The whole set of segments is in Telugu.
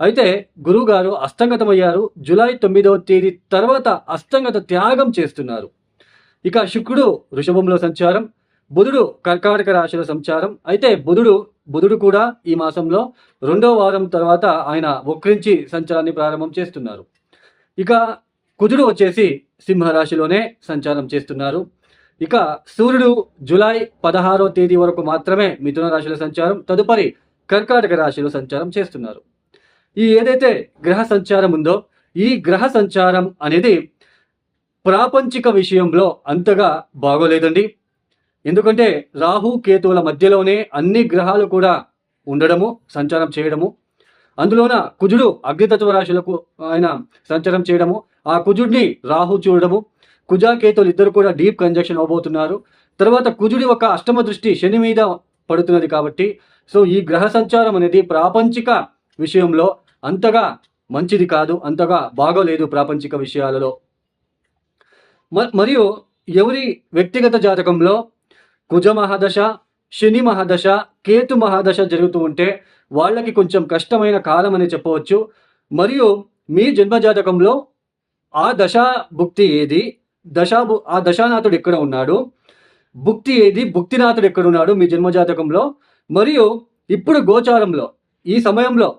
అయితే గురువు గారు అస్తంగతమయ్యారు జూలై తొమ్మిదవ తేదీ తర్వాత అస్తంగత త్యాగం చేస్తున్నారు. ఇక శుక్రుడు వృషభంలో సంచారం. బుధుడు కర్కాటక రాశిలో సంచారం. అయితే బుధుడు బుధుడు కూడా ఈ మాసంలో రెండో వారం తర్వాత ఆయన వక్రించి సంచారాన్ని ప్రారంభం చేస్తున్నారు. ఇక కుజుడు వచ్చేసి సింహరాశిలోనే సంచారం చేస్తున్నారు. ఇక సూర్యుడు జూలై పదహారో తేదీ వరకు మాత్రమే మిథున రాశిలో సంచారం. తదుపరి కర్కాటక రాశిలో సంచారం చేస్తున్నారు. ఈ ఏదైతే గ్రహ సంచారం ఉందో ఈ గ్రహ సంచారం అనేది ప్రాపంచిక విషయంలో అంతగా బాగోలేదండి. ఎందుకంటే రాహు కేతువుల మధ్యలోనే అన్ని గ్రహాలు కూడా ఉండడము సంచారం చేయడము. అందులోన కుజుడు అగ్నితత్వ రాశులకు ఆయన సంచారం చేయడము. ఆ కుజుడిని రాహు చూడడము. కుజాకేతువులు ఇద్దరు కూడా డీప్ కంజక్షన్ అవబోతున్నారు. తర్వాత కుజుడి ఒక అష్టమ దృష్టి శని మీద పడుతున్నది కాబట్టి సో ఈ గ్రహ సంచారం అనేది ప్రాపంచిక విషయంలో అంతగా మంచిది కాదు అంతగా బాగోలేదు ప్రాపంచిక విషయాలలో. మ- మరియు ఎవరి వ్యక్తిగత జాతకంలో కుజ మహాదశ శని మహాదశ కేతు మహాదశ జరుగుతూ ఉంటే వాళ్ళకి కొంచెం కష్టమైన కాలం అని చెప్పవచ్చు. మరియు మీ జన్మ జాతకంలో ఆ దశా భుక్తి ఏది? దశా ఆ దశానాథుడు ఎక్కడ ఉన్నాడు? భుక్తి ఏది? భుక్తినాథుడు ఎక్కడ ఉన్నాడు మీ జన్మ జాతకంలో మరియు ఇప్పుడు గోచారంలో ఈ సమయంలో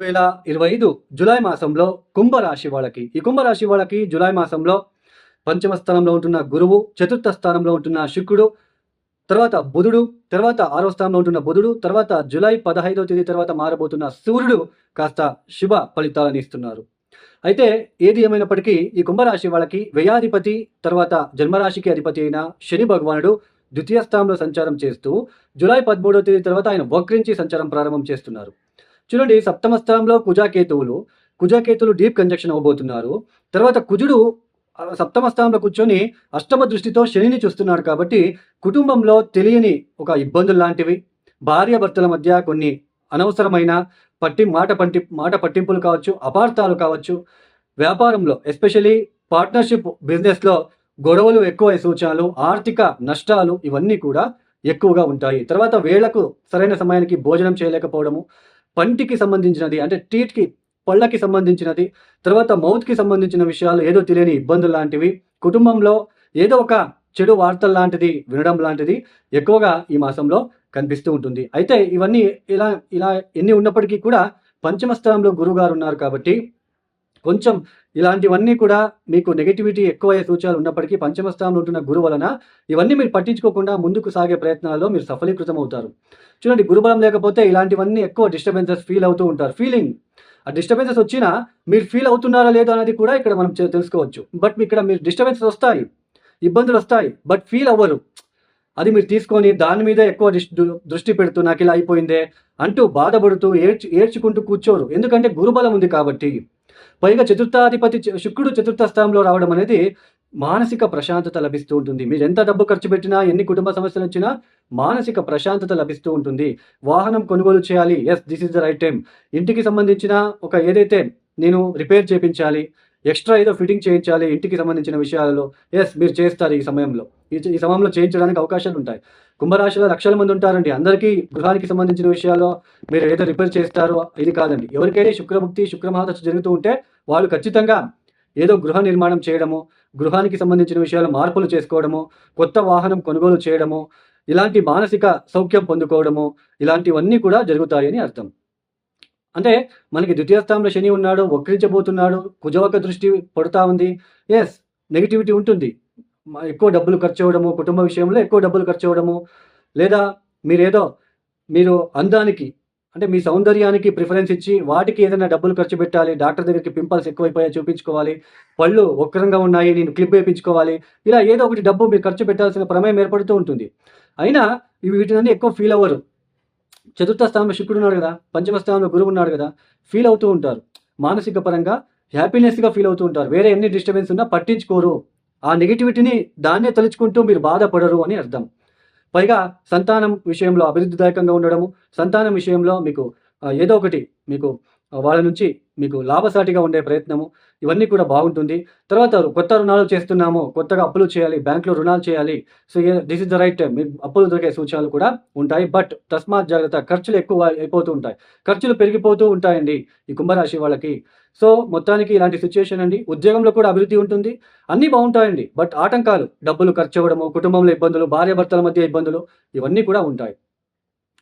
వేల ఇరవై ఐదు జులై మాసంలో కుంభరాశి వాళ్ళకి. ఈ కుంభరాశి వాళ్ళకి జులై మాసంలో పంచమ స్థానంలో ఉంటున్న గురువు చతుర్థ స్థానంలో ఉంటున్న శుక్రుడు తర్వాత బుధుడు తర్వాత ఆరో స్థానంలో ఉంటున్న బుధుడు తర్వాత జూలై పదహైదవ తేదీ తర్వాత మారబోతున్న సూర్యుడు కాస్త శుభ ఫలితాలను ఇస్తున్నారు. అయితే ఏది ఏమైనప్పటికీ ఈ కుంభరాశి వాళ్ళకి వ్యయాధిపతి తర్వాత జన్మరాశికి అధిపతి అయిన శని భగవానుడు ద్వితీయ స్థానంలో సంచారం చేస్తూ జులై పదమూడవ తేదీ తర్వాత ఆయన వక్రించి సంచారం ప్రారంభం చేస్తున్నారు. చూడండి సప్తమ స్థానంలో కుజాకేతువులు కుజాకేతువులు డీప్ కంజక్షన్ అవ్వబోతున్నారు తర్వాత కుజుడు సప్తమ స్థానంలో కూర్చొని అష్టమ దృష్టితో శనిని చూస్తున్నాడు కాబట్టి కుటుంబంలో తెలియని ఒక ఇబ్బందులు లాంటివి భార్యాభర్తల మధ్య కొన్ని అనవసరమైన పట్టి మాట పంటి మాట పట్టింపులు కావచ్చు అపార్థాలు కావచ్చు. వ్యాపారంలో ఎస్పెషలీ పార్ట్నర్షిప్ బిజినెస్లో గొడవలు ఎక్కువ సూచనలు ఆర్థిక నష్టాలు ఇవన్నీ కూడా ఎక్కువగా ఉంటాయి. తర్వాత వేళకు సరైన సమయానికి భోజనం చేయలేకపోవడము పంటికి సంబంధించినది అంటే టీట్కి పళ్ళకి సంబంధించినది తర్వాత మౌత్కి సంబంధించిన విషయాలు ఏదో తెలియని ఇబ్బందులు లాంటివి. కుటుంబంలో ఏదో ఒక చెడు వార్తలు లాంటిది వినడం లాంటిది ఎక్కువగా ఈ మాసంలో కనిపిస్తూ ఉంటుంది. అయితే ఇవన్నీ ఇలా ఇలా ఎన్ని ఉన్నప్పటికీ కూడా పంచమ స్థానంలో గురువు గారు ఉన్నారు కాబట్టి కొంచెం ఇలాంటివన్నీ కూడా మీకు నెగిటివిటీ ఎక్కువయ్యే సూచనలు ఉన్నప్పటికీ పంచమ స్థానంలో ఉంటున్న గురువు వలన ఇవన్నీ మీరు పట్టించుకోకుండా ముందుకు సాగే ప్రయత్నాల్లో మీరు సఫలీకృతం అవుతారు చూడండి గురుబలం లేకపోతే ఇలాంటివన్నీ ఎక్కువ డిస్టర్బెన్సెస్ ఫీల్ అవుతూ ఉంటారు. ఫీలింగ్ ఆ డిస్టర్బెన్సెస్ వచ్చినా మీరు ఫీల్ అవుతున్నారా లేదో అనేది కూడా ఇక్కడ మనం తెలుసుకోవచ్చు. బట్ ఇక్కడ మీరు డిస్టర్బెన్సెస్ వస్తాయి. ఇబ్బందులు వస్తాయి. బట్ ఫీల్ అవ్వరు. అది మీరు తీసుకొని దాని మీద ఎక్కువ దృష్టి దృష్టి పెడుతూ నాకు ఇలా అయిపోయిందే అంటూ బాధపడుతూ ఏడ్చి ఏడ్చుకుంటూ కూర్చోరు. ఎందుకంటే గురుబలం ఉంది కాబట్టి. పైగా చతుర్థాధిపతి శుక్రుడు చతుర్థ స్థానంలో రావడం అనేది మానసిక ప్రశాంతత లభిస్తూ ఉంటుంది. మీరు ఎంత డబ్బు ఖర్చు పెట్టినా ఎన్ని కుటుంబ సమస్యలు వచ్చినా మానసిక ప్రశాంతత లభిస్తూ ఉంటుంది. వాహనం కొనుగోలు చేయాలి. Yes this is the right time ఇంటికి సంబంధించిన ఒక ఏదైతే నేను రిపేర్ చేయించాలి ఎక్స్ట్రా ఏదో ఫిట్టింగ్ చేయించాలి ఇంటికి సంబంధించిన విషయాలలో. ఎస్ మీరు చేస్తారు ఈ సమయంలో. ఈ సమయంలో చేయించడానికి అవకాశాలు ఉంటాయి. కుంభరాశిలో లక్షల మంది ఉంటారండి. అందరికీ గృహానికి సంబంధించిన విషయాల్లో మీరు ఏదో రిపేర్ చేస్తారో ఇది కాదండి. ఎవరికైనా శుక్రభుక్తి శుక్రమహాదశ జరుగుతూ ఉంటే వాళ్ళు ఖచ్చితంగా ఏదో గృహ నిర్మాణం చేయడము గృహానికి సంబంధించిన విషయాలు మార్పులు చేసుకోవడము కొత్త వాహనం కొనుగోలు చేయడము ఇలాంటి మానసిక సౌఖ్యం పొందుకోవడము ఇలాంటివన్నీ కూడా జరుగుతాయని అర్థం. అంటే మనకి ద్వితీయ స్థానంలో శని ఉన్నాడు వక్రించబోతున్నాడు కుజవక దృష్టి పడుతూ ఉంది. ఎస్ నెగిటివిటీ ఉంటుంది. ఎక్కువ డబ్బులు ఖర్చు అవ్వడము కుటుంబ విషయంలో ఎక్కువ డబ్బులు ఖర్చు అవ్వడము. లేదా మీరేదో మీరు అందానికి అంటే మీ సౌందర్యానికి ప్రిఫరెన్స్ ఇచ్చి వాటికి ఏదైనా డబ్బులు ఖర్చు పెట్టాలి డాక్టర్ దగ్గరికి పింపల్స్ ఎక్కువైపోయాయి చూపించుకోవాలి పళ్ళు వక్రంగా ఉన్నాయి నేను క్లిప్ వేయించుకోవాలి ఇలా ఏదో ఒకటి డబ్బు మీరు ఖర్చు పెట్టాల్సిన ప్రమేయం ఏర్పడుతూ ఉంటుంది. అయినా ఇవి వీటిని ఎక్కువ ఫీల్ అవ్వరు. చతుర్థ స్థానంలో శుక్రుడు ఉన్నాడు కదా పంచమ స్థానంలో గురువు ఉన్నాడు కదా ఫీల్ అవుతూ ఉంటారు. మానసిక పరంగా హ్యాపీనెస్గా ఫీల్ అవుతూ ఉంటారు. వేరే ఎన్ని డిస్టర్బెన్స్ ఉన్నా పట్టించుకోరు. ఆ నెగిటివిటీని దాన్నే తలుచుకుంటూ మీరు బాధపడరు అని అర్థం. పైగా సంతానం విషయంలో అభివృద్ధిదాయకంగా ఉండడము సంతానం విషయంలో మీకు ఏదో ఒకటి మీకు వాళ్ళ నుంచి మీకు లాభసాటిగా ఉండే ప్రయత్నము ఇవన్నీ కూడా బాగుంటుంది. తర్వాత కొత్త రుణాలు చేస్తున్నాము కొత్తగా అప్పులు చేయాలి బ్యాంకులో రుణాలు చేయాలి. So this is the right time మీకు అప్పులు దొరికే సూచనలు కూడా ఉంటాయి. బట్ తస్మాత్ జాగ్రత్త ఖర్చులు ఎక్కువ అయిపోతూ ఉంటాయి. ఖర్చులు పెరిగిపోతూ ఉంటాయండి ఈ కుంభరాశి వాళ్ళకి. సో మొత్తానికి ఇలాంటి సిచ్యుయేషన్ అండి. ఉద్యోగంలో కూడా అభివృద్ధి ఉంటుంది. అన్నీ బాగుంటాయండి. బట్ ఆటంకాలు డబ్బులు ఖర్చు అవ్వడము కుటుంబంలో ఇబ్బందులు భార్యాభర్తల మధ్య ఇబ్బందులు ఇవన్నీ కూడా ఉంటాయి.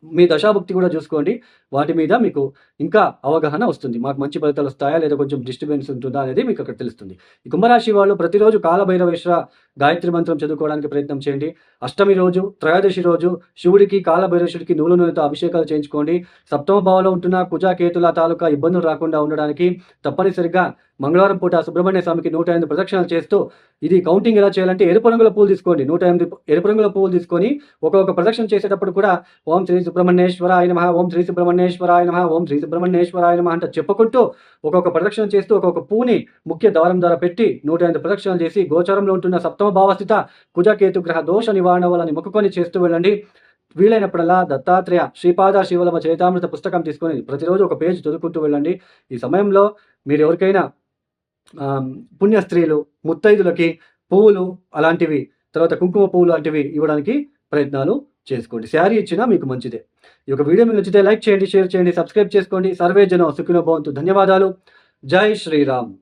మీ దశాభుక్తి కూడా చూసుకోండి. వాటి మీద మీకు ఇంకా అవగాహన వస్తుంది. మాకు మంచి ఫలితాలు వస్తాయా? లేదా కొంచెం డిస్టర్బెన్స్ ఉంటుందా? అనేది మీకు అక్కడ తెలుస్తుంది. ఈ కుంభరాశి వాళ్ళు ప్రతిరోజు కాలభైరవేశ్వర గాయత్రి మంత్రం చదువుకోవడానికి ప్రయత్నం చేయండి. అష్టమి రోజు త్రయోదశి రోజు శివుడికి కాలభైరవేశ్వరుడికి నూలు నూనెతో అభిషేకాలు చేయించుకోండి. సప్తమ భావంలో ఉంటున్న కుజాకేతుల తాలూకా ఇబ్బందులు రాకుండా ఉండడానికి తప్పనిసరిగా మంగళవారం పూట సుబ్రహ్మణ్య స్వామికి నూట ఎనిమిది ప్రదక్షిణలు చేస్తూ ఇది కౌంటింగ్ ఎలా చేయాలంటే ఎరుపు రంగుల పూలు తీసుకోండి. నూట ఎనిమిది ఎరుపు రంగుల పూలు తీసుకొని ఒక్కొక్క ప్రదక్షిణ చేసేటప్పుడు కూడా ఓం శ్రీ సుబ్రహ్మణ్యేశ్వరాయ నమ. ఓం శ్రీ సుబ్రహ్మణ్యేశ్వరాయ నమ. ఓం శ్రీ సుబ్రహ్మణ్యేశ్వరాయ నమ అంటే చెప్పుకుంటూ ఒక్కొక్క ప్రదక్షిణ చేస్తూ ఒక్కొక్క పూని ముఖ్య ద్వారం ద్వారా పెట్టి నూట ఎనిమిది ప్రదక్షిణలు చేసి గోచరంలో ఉంటున్న సప్తమ భావస్థిత కుజకేతు గ్రహ దోష నివారణ వలని మొక్కుకొని చేస్తూ వెళ్ళండి. వీలైనప్పుడల్లా దత్తాత్రేయ శ్రీపాద శివలమ చరితామృత పుస్తకం తీసుకొని ప్రతిరోజు ఒక పేజ్ చదువుకుంటూ వెళ్ళండి. ఈ సమయంలో మీరు ఎవరికైనా పుణ్య స్త్రీలు ముత్తైదులకి పువ్వులు అలాంటివి తర్వాత కుంకుమ పువ్వులు లాంటివి ఇవ్వడానికి ప్రయత్నాలు చేసుకోండి. శారీ ఇచ్చినా మీకు మంచిదే. ఈ యొక్క వీడియో మీకు నచ్చితే లైక్ చేయండి షేర్ చేయండి సబ్స్క్రైబ్ చేసుకోండి. సర్వే జనం సుఖినో భవంతు. ధన్యవాదాలు. జై శ్రీరామ్.